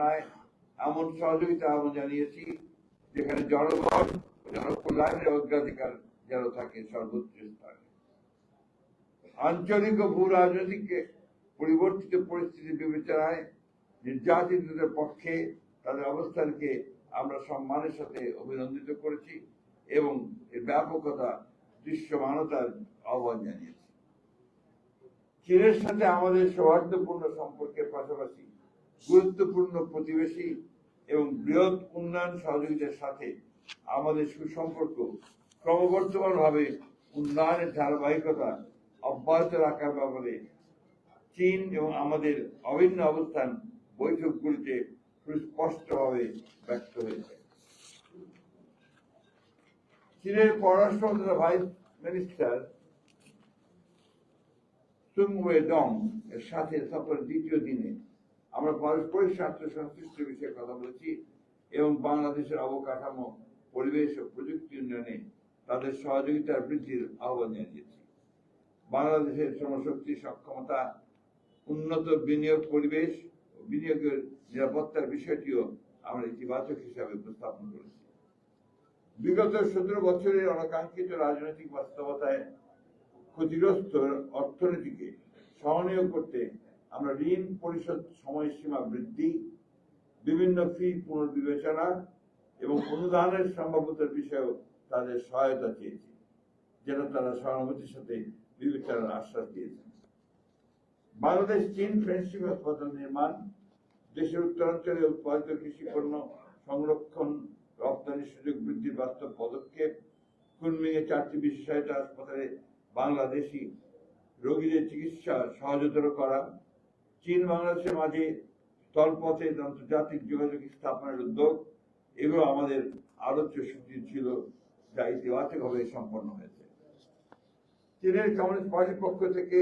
স্থাপনায় এমন সহযোগিতা আহ্বান জানিয়েছি, যেখানে জনগণ জনকল্যাণের অগ্রাধিকার যেন থাকে সর্বোচ্চ স্তরে আঞ্চলিক ও ভূ রাজনৈতিক পরিবর্তিত পরিস্থিতি বিবেচনায় নির্যাতিতদের পক্ষে তাদের অবস্থানকে আমরা সম্মানের সাথে অভিনন্দিত করেছি এবং এর ব্যাপকতা, দৃশ্যমানতার আহ্বান জানিয়েছি। চীনের সাথে আমাদের সৌহার্দ্যপূর্ণ সম্পর্কের পাশাপাশি গুরুত্বপূর্ণ প্রতিবেশী এবং বৃহৎ উন্নয়ন সহযোগিতার সাথে আমাদের সুসম্পর্ক ক্রমবর্ধমানভাবে উন্নয়নের ধারাবাহিকতা অব্যাহত রাখার ব্যাপারে চীন এবং আমাদের অভিন্ন অবস্থান বৈঠকগুলিতে সুস্পষ্টভাবে ব্যক্ত হয়েছে। চীনের পররাষ্ট্র ভাইস মিনিস্টার সুং ওয়েডং এর সাথে সফরের দ্বিতীয় দিনে আমরা পারস্পরিক স্বার্থ সংশ্লিষ্ট বিষয়ে কথা বলেছি এবং বাংলাদেশের অবকাঠামো, পরিবেশ ও প্রযুক্তি উন্নয়নে তাদের সহযোগিতার বৃদ্ধির আহ্বান জানিয়েছি। বাংলাদেশের শ্রমশক্তি সক্ষমতা, উন্নত বিনিয়োগ পরিবেশ ও বিনিয়োগের নিরাপত্তার বিষয়টিও আমরা ইতিবাচক হিসাবে উপস্থাপন করেছি। বিগত সতেরো বছরের অনাকাঙ্ক্ষিত রাজনৈতিক বাস্তবতায় ক্ষতিগ্রস্ত অর্থনীতিকে সহনীয় করতে আমরা ঋণ পরিশোধ সময়সীমা বৃদ্ধি, বিভিন্ন ফি পুনর্বিবেচনা এবং অনুদানের সম্ভাব্যতার বিষয়েও তাদের সহায়তা চেয়েছি, যেন তারা সহানুভূতির সাথে বিবেচনার আশ্বাস দিয়েছেন। বাংলাদেশ চীন ফ্রেন্ডশিপ হাসপাতাল নির্মাণ, দেশের উত্তরাঞ্চলে উৎপাদিত কৃষি পণ্য সংরক্ষণ, রপ্তানির সুযোগ বৃদ্ধির বাস্তব পদক্ষেপ, কুনমিংয়ে চারটি বিশেষায়িত হাসপাতালে বাংলাদেশি রোগীদের চিকিৎসা সহজতর করা চীন বাংলাদেশের মাঝে স্থলপথে আন্তর্জাতিক যোগাযোগ স্থাপনের উদ্যোগ এগুলো আমাদের আলোচ্য সূচি ছিল, যা ইতিবাচকভাবে সম্পন্ন হয়েছে। চীনের কমিউনিস্ট পার্টির পক্ষ থেকে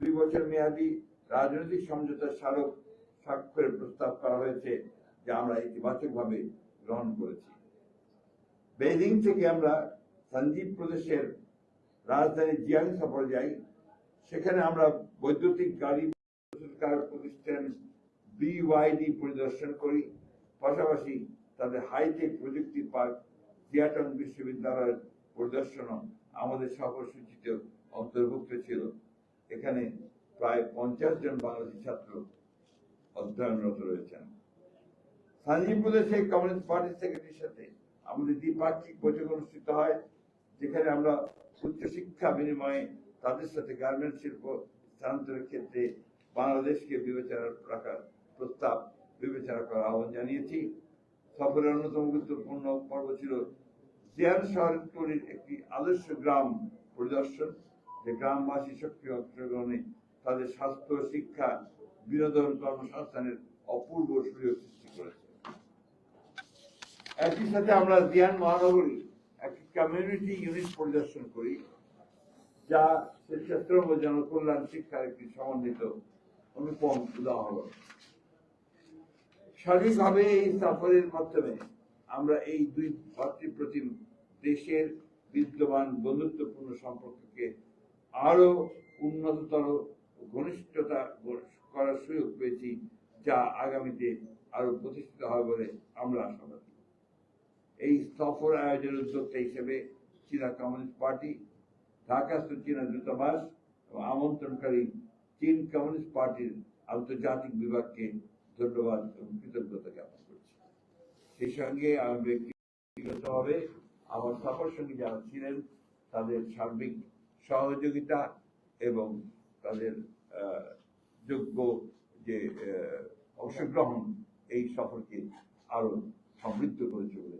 দুই বছর মেয়াদী রাজনৈতিক সমঝোতার স্মারক স্বাক্ষরের প্রস্তাব করা হয়েছে, যা আমরা ইতিবাচকভাবে গ্রহণ করেছি। বেজিং থেকে আমরা সঞ্জীব প্রদেশের রাজধানী জিয়াং সফরে যাই। সেখানে আমরা বৈদ্যুতিক গাড়ি প্রস্তুতকারক প্রতিষ্ঠান বিওয়াইডি পরিদর্শন করি। পাশাপাশি তাদের হাইটেক প্রযুক্তি পার্ক জিয়াটন বিশ্ববিদ্যালয়ের পরিদর্শনও আমাদের সফর সূচিতে অন্তর্ভুক্ত ছিল। এখানে প্রায় পঞ্চাশ জন বাংলাদেশি ছাত্র অধ্যয়নরত রয়েছেন। স্থানীয় প্রদেশে কমিউনিস্ট পার্টি সেক্রেটারির সাথে আমাদের দ্বিপাক্ষিক বৈঠক অনুষ্ঠিত হয়, যেখানে আমরা উচ্চশিক্ষা বিনিময়ে তাদের সাথে গার্মেন্ট শিল্প স্থানান্তরের ক্ষেত্রে বাংলাদেশকে বিবেচনা রাখার প্রস্তাব, বিবেচনা করার আহ্বান জানিয়েছি। সফরের অন্যতম গুরুত্বপূর্ণ পর্ব ছিল জিয়ান শহরের তৈরির একটি আদর্শ গ্রাম পরিদর্শন। যে গ্রামবাসী সক্রিয় অংশগ্রহণে তাদের স্বাস্থ্য, শিক্ষা, বিনোদন, কর্মসংস্থানের অপূর্ব সুযোগ সৃষ্টি করেছে। একই সাথে আমরা জিয়ান মহানগরী একটি কমিউনিটি ইউনিট পরিদর্শন করি, যা স্বেচ্ছাশ্রম ও জনকল্যাণ শিক্ষার একটি সমন্বিত অনুপম উদাহরণ। সার্বিকভাবে এই সফরের মাধ্যমে আমরা এই দুই ভাতৃপ্রতিম দেশের বিদ্যমান বন্ধুত্বপূর্ণ সম্পর্ককে আরও উন্নততর ঘনিষ্ঠতা করার সুযোগ পেয়েছি যা আগামীতে আরও প্রতিষ্ঠিত হবে বলে আমরা আশাবাদী এই সফর আয়োজনের উদ্যোক্তা হিসেবে চীনা কমিউনিস্ট পার্টি ঢাকাস্থ চীনা দূতাবাস এবং আমন্ত্রণকারী চীন কমিউনিস্ট পার্টির আন্তর্জাতিক বিভাগকে ধন্যবাদ এবং কৃতজ্ঞতা জ্ঞাপন করছি। সেই সঙ্গে আমি ব্যক্তিগতভাবে আমার সফর সঙ্গে যারা ছিলেন, তাদের সার্বিক সহযোগিতা এবং তাদের যোগ্য যে অংশগ্রহণ এই সফরকে আরও সমৃদ্ধ করেছে বলে